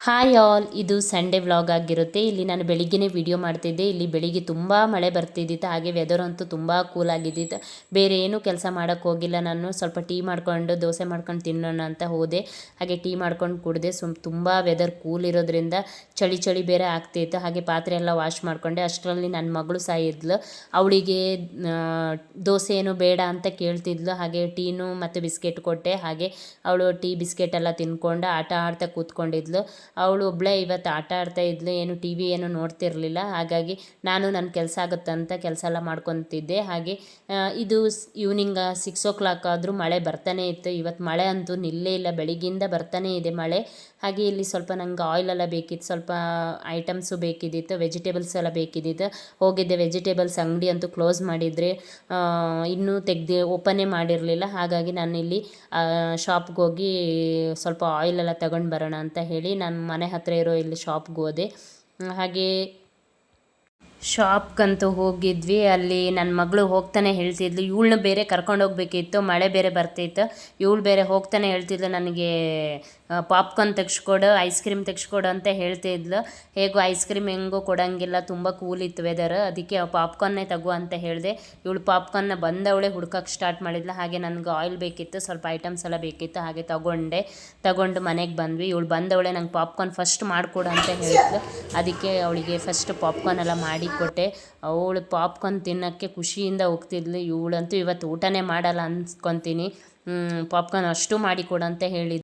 Hi all, ಇದು Sunday vlog ಆಗಿರುತ್ತೆ. ಇಲ್ಲಿ ನಾನು ಬೆಳಿಗ್ಗೆನೇ ವಿಡಿಯೋ ಮಾಡ್ತಿದ್ದೆ. ಇಲ್ಲಿ ಬೆಳಿಗ್ಗೆ ತುಂಬ ಮಳೆ ಬರ್ತಿದ್ದಿತ್ತು. ಹಾಗೆ ವೆದರ್ ಅಂತೂ ತುಂಬ ಕೂಲ್ ಆಗಿದ್ದಿತ್ತು. ಬೇರೆ ಏನೂ ಕೆಲಸ ಮಾಡೋಕ್ಕೆ ಹೋಗಿಲ್ಲ ನಾನು. ಸ್ವಲ್ಪ ಟೀ ಮಾಡ್ಕೊಂಡು, ದೋಸೆ ಮಾಡ್ಕೊಂಡು ತಿನ್ನೋಣ ಅಂತ ಹೋದೆ. ಹಾಗೆ ಟೀ ಮಾಡ್ಕೊಂಡು ಕುಡಿದೆ. ಸುಮ್ ತುಂಬ ವೆದರ್ ಕೂಲ್ ಇರೋದ್ರಿಂದ ಚಳಿ ಚಳಿ ಬೇರೆ ಆಗ್ತಿತ್ತು. ಹಾಗೆ ಪಾತ್ರೆ ಎಲ್ಲ ವಾಶ್ ಮಾಡಿಕೊಂಡೆ. ಅಷ್ಟರಲ್ಲಿ ನನ್ನ ಮಗಳು ಸಹ ಇದ್ಲು. ಅವಳಿಗೆ ದೋಸೆ ಏನು ಬೇಡ ಅಂತ ಕೇಳ್ತಿದ್ಲು. ಹಾಗೆ ಟೀನು ಮತ್ತು ಬಿಸ್ಕೆಟ್ ಕೊಟ್ಟೆ. ಹಾಗೆ ಅವಳು ಟೀ, ಬಿಸ್ಕೆಟ್ ಎಲ್ಲ ತಿನ್ಕೊಂಡು ಆಟ ಆಡ್ತಾ ಕೂತ್ಕೊಂಡಿದ್ಲು. ಅವಳು ಒಬ್ಬಳೇ ಇವತ್ತು ಆಟ ಆಡ್ತಾ ಇದ್ಲು, ಏನು ಟಿ ವಿ ಏನು ನೋಡ್ತಿರಲಿಲ್ಲ. ಹಾಗಾಗಿ ನಾನು ನನ್ನ ಕೆಲಸ ಆಗುತ್ತಂತ ಕೆಲಸ ಎಲ್ಲ ಮಾಡ್ಕೊತಿದ್ದೆ. ಹಾಗೆ ಇದು ಈವ್ನಿಂಗ್ ಸಿಕ್ಸ್ ಓ ಕ್ಲಾಕ್ ಆದರೂ ಮಳೆ ಬರ್ತಾನೆ ಇತ್ತು. ಇವತ್ತು ಮಳೆ ಅಂತೂ ನಿಲ್ಲೇ ಇಲ್ಲ ಬೆಳಿಗ್ಗಿಂದ ಬರ್ತಾನೆ ಇದೆ ಮಳೆ. ಹಾಗೆ ಇಲ್ಲಿ ಸ್ವಲ್ಪ ನಂಗೆ ಆಯಿಲ್ ಎಲ್ಲ ಬೇಕಿತ್ತು, ಸ್ವಲ್ಪ ಐಟಮ್ಸು ಬೇಕಿದ್ದಿತ್ತು ವೆಜಿಟೇಬಲ್ಸ್ ಎಲ್ಲ ಬೇಕಿದ್ದಿತ್ತು. ಹೋಗಿದ್ದೆ ವೆಜಿಟೇಬಲ್ಸ್ ಅಂಗಡಿ ಅಂತೂ ಕ್ಲೋಸ್ ಮಾಡಿದರೆ ಇನ್ನೂ ತೆಗ್ದು ಓಪನೇ ಮಾಡಿರಲಿಲ್ಲ. ಹಾಗಾಗಿ ನಾನು ಇಲ್ಲಿ ಶಾಪ್ಗೆ ಹೋಗಿ ಸ್ವಲ್ಪ ಆಯಿಲ್ ಎಲ್ಲ ತಗೊಂಡು ಬರೋಣ ಅಂತ ಹೇಳಿ ನಾನು ಮನೆ ಹತ್ತಿರ ಇರೋ ಇಲ್ಲಿ ಶಾಪ್ಗೆ ಹೋದೆ. ಹಾಗೆ ಶಾಪ್ಗಂತೂ ಹೋಗಿದ್ವಿ, ಅಲ್ಲಿ ನನ್ನ ಮಗಳು ಹೋಗ್ತಾನೆ ಹೇಳ್ತಿದ್ಲು. ಇವಳನ್ನ ಬೇರೆ ಕರ್ಕೊಂಡು ಹೋಗ್ಬೇಕಿತ್ತು, ಮಳೆ ಬೇರೆ ಬರ್ತಿತ್ತು. ಇವಳು ಬೇರೆ ಹೋಗ್ತಾನೆ ಹೇಳ್ತಿದ್ಲು ನನಗೆ ಪಾಪ್ಕಾರ್ನ್ ತೆಗ್ಸ್ಕೊಡು, ಐಸ್ ಕ್ರೀಮ್ ತೆಗ್ಸ್ಕೊಡು ಅಂತ ಹೇಳ್ತಿದ್ಲು. ಹೇಗೋ ಐಸ್ ಕ್ರೀಮ್ ಹೆಂಗೋ ಕೊಡೋಂಗಿಲ್ಲ, ತುಂಬ ಕೂಲ್ ಇತ್ತು ವೆದರ್. ಅದಕ್ಕೆ ಪಾಪ್ಕಾರ್ನೇ ತಗೋ ಅಂತ ಹೇಳಿದೆ. ಇವಳು ಪಾಪ್ಕಾರ್ನ್ನ ಬಂದವಳೆ ಹುಡ್ಕಕ್ಕೆ ಸ್ಟಾರ್ಟ್ ಮಾಡಿದ್ಲು. ಹಾಗೆ ನನಗೆ ಆಯಿಲ್ ಬೇಕಿತ್ತು, ಸ್ವಲ್ಪ ಐಟಮ್ಸ್ ಎಲ್ಲ ಬೇಕಿತ್ತು, ಹಾಗೆ ತಗೊಂಡೆ. ತಗೊಂಡು ಮನೆಗೆ ಬಂದ್ವಿ. ಇವಳು ಬಂದವಳೆ ನಂಗೆ ಪಾಪ್ಕಾರ್ನ್ ಫಸ್ಟ್ ಮಾಡಿಕೊಡು ಅಂತ ಹೇಳಿದ್ಲು ಅದಕ್ಕೆ ಅವಳಿಗೆ ಫಸ್ಟ್ ಪಾಪ್ಕಾರ್ನ್ ಎಲ್ಲ ಮಾಡಿ ಕೊಟ್ಟೆ ಅವಳು ಪಾಪ್ಕಾರ್ನ್ ತಿನ್ನೋಕ್ಕೆ ಖುಷಿಯಿಂದ ಹೋಗ್ತಿದ್ಲು. ಇವಳಂತೂ ಇವತ್ತು ಊಟನೇ ಮಾಡಲ್ಲ ಅನ್ಸ್ಕೊತೀನಿ. ಪಾಪ್ಕಾರ್ನ್ ಅಷ್ಟು ಮಾಡಿಕೊಡು ಅಂತ ಹೇಳಿದ್ಲು